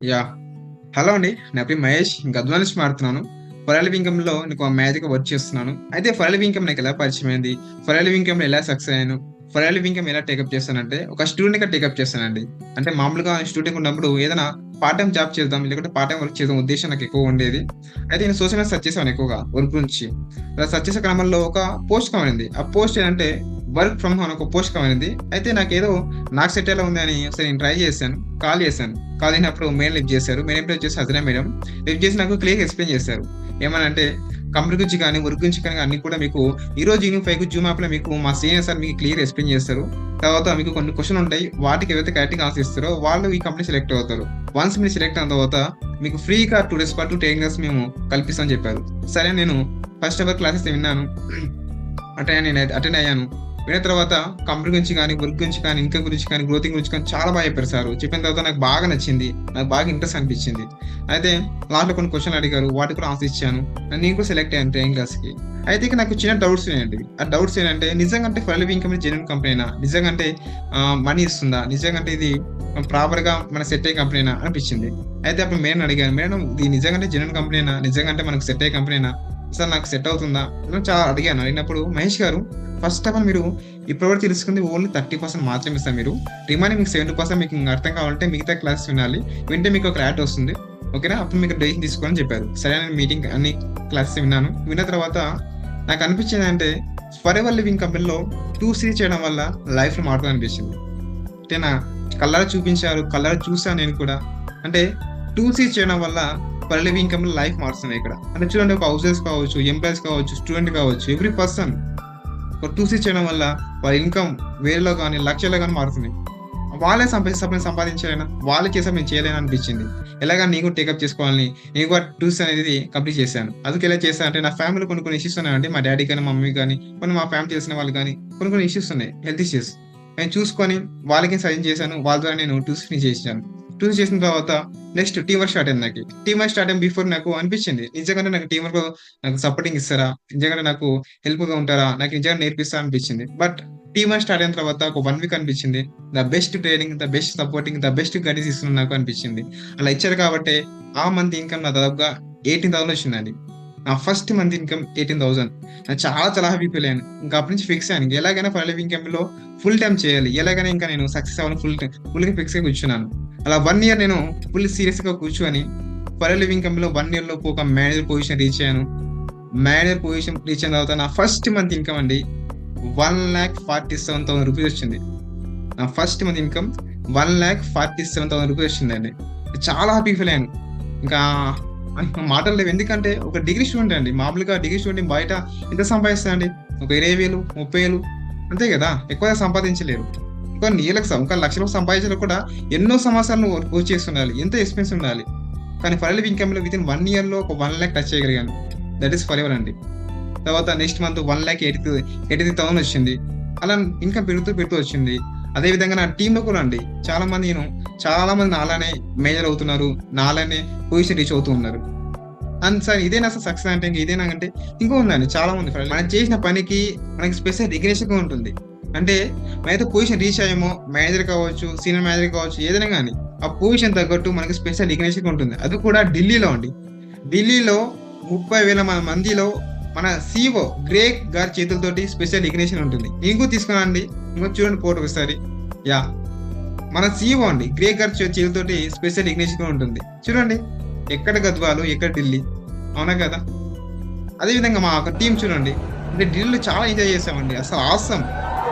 Yeah hello అండి. నా పేరు మహేష్. గద్వాల నుంచి మాట్లాడుతున్నాను. ఫరాలి వింకంలో నీకు మ్యాజిక్ వర్క్ చేస్తున్నాను. అయితే ఫరాలి నాకు ఎలా పరిచయమైంది? ఫరాలి వింకంలో ఎలా సక్సెస్ అయ్యాను? ఫరాలి వింకం ఎలా టేకప్ చేస్తానంటే ఒక స్టూడెంట్‌గా టేకప్ చేస్తానండి అంటే మామూలుగా స్టూడెంట్‌గా ఉన్నప్పుడు ఏదైనా పార్ట్ టైం జాబ్ చేద్దాం, లేకుంటే పార్ట్ టైం వర్క్ చేద్దాం ఉద్దేశం నాకు ఎక్కువ ఉండేది. అయితే నేను సోషల్ మీడియా సెర్చ్ ఎక్కువగా వర్క్ గురించి. అలా సెర్చ్ చేసే క్రమంలో ఒక పోస్ట్ కనబడింది. ఆ పోస్ట్ ఏంటంటే వర్క్ ఫ్రమ్ హోమ్ ఒక పోస్ట్ కనబడింది. అయితే ఏదో నాకు సెట్ ఎలా ఉంది అని ఒకసారి నేను ట్రై చేశాను. కాల్ చేశాను. కాల్ చేసినప్పుడు మెయిన్ లిఫ్ట్ చేశారు. మెయిన్ పేరు వచ్చేసి హజరా మేడం. లిఫ్ట్ చేసి నాకు క్లియర్‌గా ఎక్స్‌ప్లెయిన్ చేశారు. ఏమనంటే కంపెనీ గురించి కానీ, వర్క్ గురించి కానీ అన్ని కూడా మీకు ఈ రోజు ఈవినింగ్ ఫైవ్ జూమ్ యాప్‌లో మీకు మా సీనియర్ సార్ మీకు క్లియర్ ఎక్స్‌ప్లెయిన్ చేస్తారు. తర్వాత మీకు కొన్ని క్వశ్చన్ ఉంటాయి. వాటికి ఏవైతే కరెక్ట్‌గా ఆన్సర్ ఇస్తారో వాళ్ళు ఈ కంపెనీ సెలెక్ట్ అవుతారు. వన్స్ మీరు సెలెక్ట్ అయిన తర్వాత మీకు ఫ్రీగా టూ డేస్ పాటు ట్రైనింగ్స్ మేము కల్పిస్తామని చెప్పారు. సరే నేను ఫస్ట్ అవర్ క్లాసెస్ విన్నాను. అటెండ్ నేను అటెండ్ అయ్యాను. విన్న తర్వాత కంపెనీ గురించి కానీ, వర్క్ గురించి కానీ, ఇంకా గురించి కానీ, గ్రోతింగ్ గురించి కానీ చాలా బాగా చెప్పారు సార్ చెప్పిన తర్వాత నాకు బాగా నచ్చింది. నాకు బాగా ఇంట్రెస్ట్ అనిపించింది. అయితే లాస్ట్‌లో కొన్ని క్వశ్చన్లు అడిగారు. వాటికి కూడా ఆన్సర్ ఇచ్చాను. నేను కూడా సెలెక్ట్ అయ్యాను ట్రైనింగ్ క్లాస్‌కి. అయితే ఇక నాకు చిన్న డౌట్స్ ఉన్నాయండి. ఆ డౌట్స్ ఏంటంటే నిజంగా అంటే ఫెయిల్ ఇన్‌కమ్ జెన్యూన్ కంపెనీనా? నిజంగా అంటే మనీ ఇస్తుందా? నిజంగా అంటే ఇది ప్రాపర్‌గా మన సెట్ అయ్యే కంపెనీనా అనిపించింది. అయితే అప్పుడు మేడం అడిగాను. మేడం ఇది నిజంగా జెన్యున్ కంపెనీనా? నిజంగా అంటే మనకు సెట్ అయ్యే కంపెనీనా? సార్ నాకు సెట్ అవుతుందా? నేను చాలా అడిగాను. అడిగినప్పుడు మహేష్ గారు ఫస్ట్ ఆఫ్ ఆల్ మీరు ఇప్పటివరకు తెలుసుకుంది ఓన్లీ 30% మాత్రమే ఇస్తారు మీరు. రిమైనింగ్ మీకు 70% మీకు అర్థం కావాలంటే మిగతా క్లాసెస్ వినాలి. వింటే మీకు ఒక ర్యాట్ వస్తుంది. ఓకేనా? అప్పుడు మీకు డెసిషన్ తీసుకోవాలని చెప్పారు. సరే నేను మీటింగ్ అన్ని క్లాసెస్ విన్నాను. విన్న తర్వాత నాకు అనిపించింది అంటే ఫర్ ఎవర్ లివింగ్ కంపెనీలో టూ సీ చేయడం వల్ల లైఫ్‌లో మారుతుంది అనిపించింది. అంటే నా కలర్ చూపించారు. కలర్ చూసాను నేను కూడా. అంటే టూ సీ చేయడం వల్ల ఫరెవర్ లివింగ్ కంపెనీలో లైఫ్ మారుస్తున్నాయి ఇక్కడ. అంటే చూడండి ఒక హౌసెస్ కావచ్చు, ఎంప్లాయీస్ కావచ్చు, స్టూడెంట్ కావచ్చు, ఎవ్రీ పర్సన్ ఒక 2 సీ చేయడం వల్ల వాళ్ళ ఇన్‌కమ్ వేరేలో కానీ లక్షల్లో కానీ మారుతున్నాయి. వాళ్ళే సంపాదించి సంపాదించలేనా? వాళ్ళు చేసారు నేను చేయలేను అనిపించింది. ఎలాగా నీకు కూడా టేకప్ చేసుకోవాలని నేను కూడా 2 సీ అనేది కంప్లీట్ చేశాను. అందుకే ఎలా చేశాను అంటే నా ఫ్యామిలీలో కొన్ని కొన్ని ఇష్యూస్ ఉన్నాయంటే మా డాడీ కానీ మా మమ్మీ కానీ కొన్ని మా ఫ్యామిలీ చేసిన వాళ్ళు కానీ కొన్ని కొన్ని ఇష్యూస్ ఉన్నాయి. Health issues. నేను చూసుకొని వాళ్ళకి సజెస్ట్ చేశాను. వాళ్ళ ద్వారా నేను టూస్ ఫినిష్ చేశాను. 2 చేసిన తర్వాత నెక్స్ట్ టీమ్ వర్క్ స్టార్ట్ అయింది నాకు టీమ్ వర్క్ స్టార్ట్ అయిన బిఫోర్ నాకు అనిపించింది. నిజంగానే నాకు టీమ్ వర్క్ నాకు సపోర్టింగ్ ఇస్తారా? నిజంగానే నాకు హెల్ప్గా ఉంటారా? నాకు నిజంగా నేర్పిస్తా అనిపించింది. బట్ టీమ్ వర్క్ స్టార్ట్ అయిన తర్వాత ఒక వన్ వీక్ అనిపించింది. The best training, the best supporting, the best guidance ఇస్తున్నారు నాకు అనిపించింది. అలా ఇచ్చారు కాబట్టి ఆ మంత్ ఇన్‌కమ్ నా దాదాపుగా 18,000 వచ్చిందండి. నా ఫస్ట్ మంత్ ఇన్‌కమ్ 18,000 నేను చాలా చాలా హ్యాపీ ఫీల్ అయ్యాను. ఇంకా అప్పటి నుంచి ఫిక్స్ అయ్యాను. ఎలాగైనా ఫరెవర్ లివింగ్ కంపెనీలో ఫుల్ టైం చేయాలి. ఎలాగైనా ఇంకా నేను సక్సెస్ అవ్వాలని ఫుల్ ఫుల్గా ఫిక్స్ అయి కూర్చున్నాను. అలా వన్ ఇయర్ నేను ఫుల్ సీరియస్‌గా కూర్చొని ఫర్ లివింగ్ కంపెనీలో వన్ ఇయర్ లోపు ఒక మేనేజర్ పొజిషన్ రీచ్ అయ్యాను. మేనేజర్ పొజిషన్ రీచ్ అయిన తర్వాత నా ఫస్ట్ మంత్ ఇన్‌కమ్ అండి 1,47,000 రూపీస్ వచ్చింది. నా ఫస్ట్ మంత్ ఇన్‌కమ్ 1,47,000 రూపీస్ వచ్చిందండి. చాలా హ్యాపీ ఫీల్ అయ్యాను. ఇంకా మాటలు లేవు. ఎందుకంటే ఒక డిగ్రీ స్టూడెంట్ అండి. మామూలుగా డిగ్రీ స్టూడెంట్ బయట ఎంత సంపాదిస్తారండి? ఒక ఇరవై వేలు ముప్పై వేలు అంతే కదా! ఎక్కువగా సంపాదించలేరు. ఇంకా నీళ్ళకి ఒక లక్షలకు లక్షలు కూడా ఎన్నో సంవత్సరాలు పూర్తి చేసి ఉండాలి. ఎంతో ఎక్స్పెన్స్ ఉండాలి. కానీ ఫర్ ఎవర్ ఇన్కమ్లో విత్ ఇన్ వన్ ఇయర్‌లో ఒక వన్ ల్యాక్ టచ్ చేయగలిగాను. దట్ ఈస్ ఎవర్ అండి. తర్వాత నెక్స్ట్ మంత్ 1,80,000 83,000 వచ్చింది. అలా ఇన్‌కమ్ పెరుగుతూ పెరుగుతూ వచ్చింది. అదే విధంగా నా టీంలో కూడా అండి చాలా మంది నేను చాలా మంది నాలానే మేజర్ అవుతున్నారు. నాలానే పొజిషన్ రీచ్ అవుతూ ఉన్నారు. అండ్ సార్ ఇదేనా సార్ సక్సెస్ అంటే ఇంకా ఇదేనా అంటే ఇంకో ఉందండి చాలా మంది మనం చేసిన పనికి మనకి స్పెషల్ రికగ్నిషన్‌గా ఉంటుంది. అంటే మనైతే పొజిషన్ రీచ్ అయ్యామో మేనేజర్ కావచ్చు, సీనియర్ మేనేజర్ కావచ్చు ఏదైనా కానీ ఆ పొజిషన్ తగ్గట్టు మనకి స్పెషల్ రికగ్నేషన్ ఉంటుంది. అది కూడా ఢిల్లీలో అండి. ఢిల్లీలో ముప్పై వేల మందిలో మన సీఈఓ గ్రేక్ గారి చేతులతోటి స్పెషల్ రికగ్నేషన్ ఉంటుంది. నేను కూడా ఇంకో చూడండి ఫోటో ఒకసారి. యా మన సీఈఓ అండి. గ్రేక్ గారి చే చేతులతోటి స్పెషల్ రికగ్నేషన్ ఉంటుంది. చూడండి. ఎక్కడ గద్వాలు, ఎక్కడ ఢిల్లీ. అవునా కదా! అదేవిధంగా మా ఒక టీం చూడండి. అంటే ఢిల్లీలో చాలా ఎంజాయ్ చేసామండి. అసలు ఆసం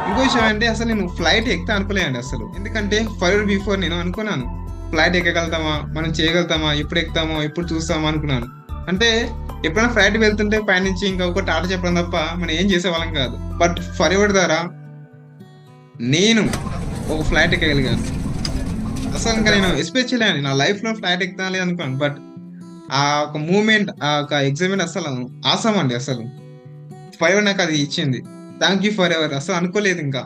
ఇంకో విషయం అంటే అసలు నేను ఫ్లైట్ ఎక్కితే అనుకోలేదండి అసలు. ఎందుకంటే ఫైవ్ బిఫోర్ నేను అనుకున్నాను. ఫ్లైట్ ఎక్కగలుగుతామా? మనం చేయగలుగుతామా? ఎప్పుడు ఎక్కుతామో? ఎప్పుడు చూస్తామో అనుకున్నాను. అంటే ఎప్పుడైనా ఫ్లైట్ వెళ్తుంటే పైనుంచి ఇంకా ఒకటి టాటా చెప్పడం తప్ప మనం ఏం చేసేవాళ్ళం కాదు. బట్ ఫరెవర్ ద్వారా నేను ఒక ఫ్లైట్ ఎక్కగలిగాను. అసలు ఇంకా నేను ఎక్స్‌పెక్ట్ చేయలేదండి. నా లైఫ్‌లో ఫ్లైట్ ఎక్కుతాను అనుకోను అనుకున్నాను. బట్ ఆ ఒక మూమెంట్ ఆ ఒక ఎక్సైట్‌మెంట్ అసలు ఆసామండి అండి అసలు. ఫైవ్ నాకు అది ఇచ్చింది. థ్యాంక్ యూ ఫరెవర్ అసలు అనుకోలేదు ఇంకా.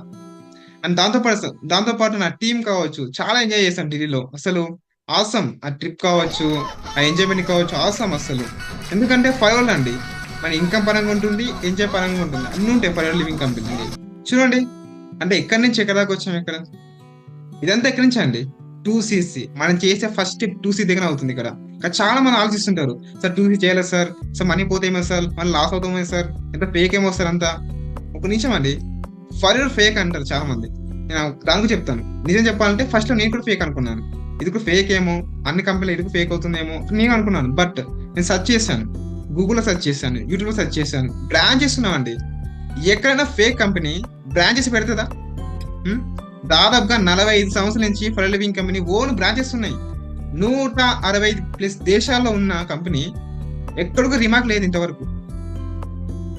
అండ్ దాంతో పాటు అసలు దాంతో పాటు నా టీం కావచ్చు చాలా ఎంజాయ్ చేసాం ఢిల్లీలో. అసలు ఆసం ఆ ట్రిప్ కావచ్చు, ఆ ఎంజాయ్‌మెంట్ కావచ్చు ఆసం అసలు. ఎందుకంటే ఫరెవర్ అండి. మన ఇన్‌కమ్ పరంగా ఉంటుంది, ఎంజాయ్ పరంగా ఉంటుంది. అన్నీ ఉంటాయి ఫైవ్ లివింగ్ కంపెనీ చూడండి. అంటే ఎక్కడి నుంచి ఎక్కడాకి దాకా వచ్చాము ఇక్కడ. ఇదంతా ఎక్కడి నుంచి అండి? టూ సీసీ మనం చేసే ఫస్ట్ టూ సీ దగ్గర అవుతుంది ఇక్కడ చాలా మంది ఆలోచిస్తుంటారు సార్ టూ సీ చేయాలి సార్ సార్ మనీ పోతేమో సార్ మళ్ళీ లాస్ అవుతామో సార్ ఎంత ఫేక్ ఏమో సార్ అంతా ఒక నిమిషం అండి. ఫర్ ఫేక్ అంటారు చాలా మంది నేను దానికి చెప్తాను. నిజం చెప్పాలంటే ఫస్ట్ నేను కూడా ఫేక్ అనుకున్నాను. ఇది కూడా ఫేక్ ఏమో అన్ని కంపెనీలు ఇది ఫేక్ అవుతుందేమో నేను అనుకున్నాను. బట్ నేను సెర్చ్ చేశాను. గూగుల్లో సెర్చ్ చేశాను. యూట్యూబ్లో సెర్చ్ చేశాను. బ్రాంచెస్ ఉన్నామండి ఎక్కడైనా ఫేక్ కంపెనీ బ్రాంచెస్ పెడుతుందా? Hmm? దాదాపుగా నలభై ఐదు సంవత్సరాల నుంచి for living company own branches ఉన్నాయి నూట అరవై ప్లస్ దేశాల్లో ఉన్న కంపెనీ ఎక్కడికి రిమార్క్ లేదు ఇంతవరకు.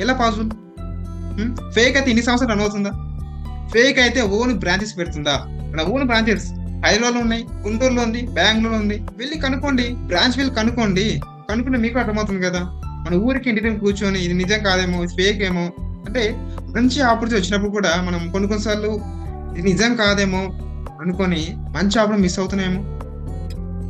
ఎలా పాసిబుల్ ఫేక్ అయితే ఇన్ని సంవత్సరాలు రన్ అవుతుందా? ఫేక్ అయితే ఓన్ బ్రాంచెస్ పెడుతుందా? మన ఓన్ బ్రాంచెస్ హైదరాబాద్ ఉన్నాయి గుంటూరులో ఉంది బెంగళూరులో ఉంది. వెళ్ళి కనుక్కోండి బ్రాంచ్ వెళ్ళి కనుక్కోండి. కనుక్కుంటే మీకు అర్థమవుతుంది కదా? మన ఊరికి ఇంటి దగ్గర కూర్చొని ఇది నిజం కాదేమో ఇది ఫేక్ ఏమో? అంటే మంచి ఆపర్చునిటీ వచ్చినప్పుడు కూడా మనం కొన్ని కొన్నిసార్లు ఇది నిజం కాదేమో అనుకొని మంచి ఆపర్ మిస్ అవుతున్నాయేమో?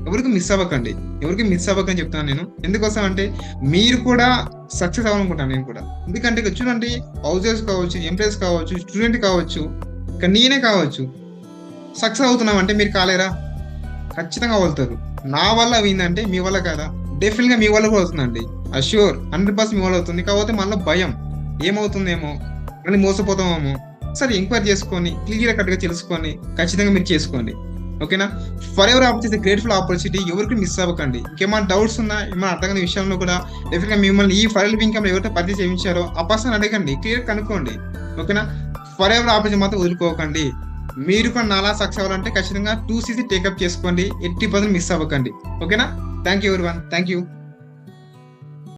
ఎవరికి మిస్ అవ్వకండి. ఎవరికి మిస్ అవ్వకని చెప్తాను నేను. ఎందుకోసం అంటే మీరు కూడా సక్సెస్ అవ్వాలనుకుంటాను నేను కూడా. ఎందుకంటే చూడండి హౌసెస్ కావచ్చు ఎంప్లాయీస్ కావచ్చు స్టూడెంట్ కావచ్చు ఇక నేనే కావచ్చు. సక్సెస్ అవుతున్నాం అంటే మీరు కాలేరా? ఖచ్చితంగా అవుతారు. నా వల్ల అయిందంటే మీ వల్ల కాదా? డెఫినెట్గా మీ వల్ల కూడా అవుతుందండి. అష్యూర్ హండ్రెడ్ పర్సెంట్ మీ వల్ల అవుతుంది. కాకపోతే మళ్ళీ భయం. ఏమవుతుందేమో? మళ్ళీ మోసపోతామేమో? సరే ఎంక్వైరీ చేసుకొని క్లియర్ కట్గా తెలుసుకొని ఖచ్చితంగా మీరు చేసుకోండి. ఓకేనా? Forever opportunity grateful opportunity ఎవరికి మిస్ అవ్వకండి. ఇంకేమైనా డౌట్స్ ఉన్నా ఏమైనా అర్థం కాని విషయంలో కూడా డెఫినెట్గా మిమ్మల్ని ఈ ఫైల్ ఇన్కమ్ ఎవరైతే పర్చేస్ చేయించారో ఆ పర్సన్ అడగండి. క్లియర్ కనుక్కోండి. ఓకేనా? ఫర్ ఎవర్ ఆపర్చునిటీ మాత్రం వదులుకోకండి. మీరు కూడా నాలా సక్సెస్ అవ్వాలంటే ఖచ్చితంగా టూ సీసీ టేకప్ చేసుకోండి. ఎట్టి పర్సెంట్ మిస్ అవ్వకండి. ఓకేనా? థ్యాంక్ యూ ఎవరి వన్ థ్యాంక్ యూ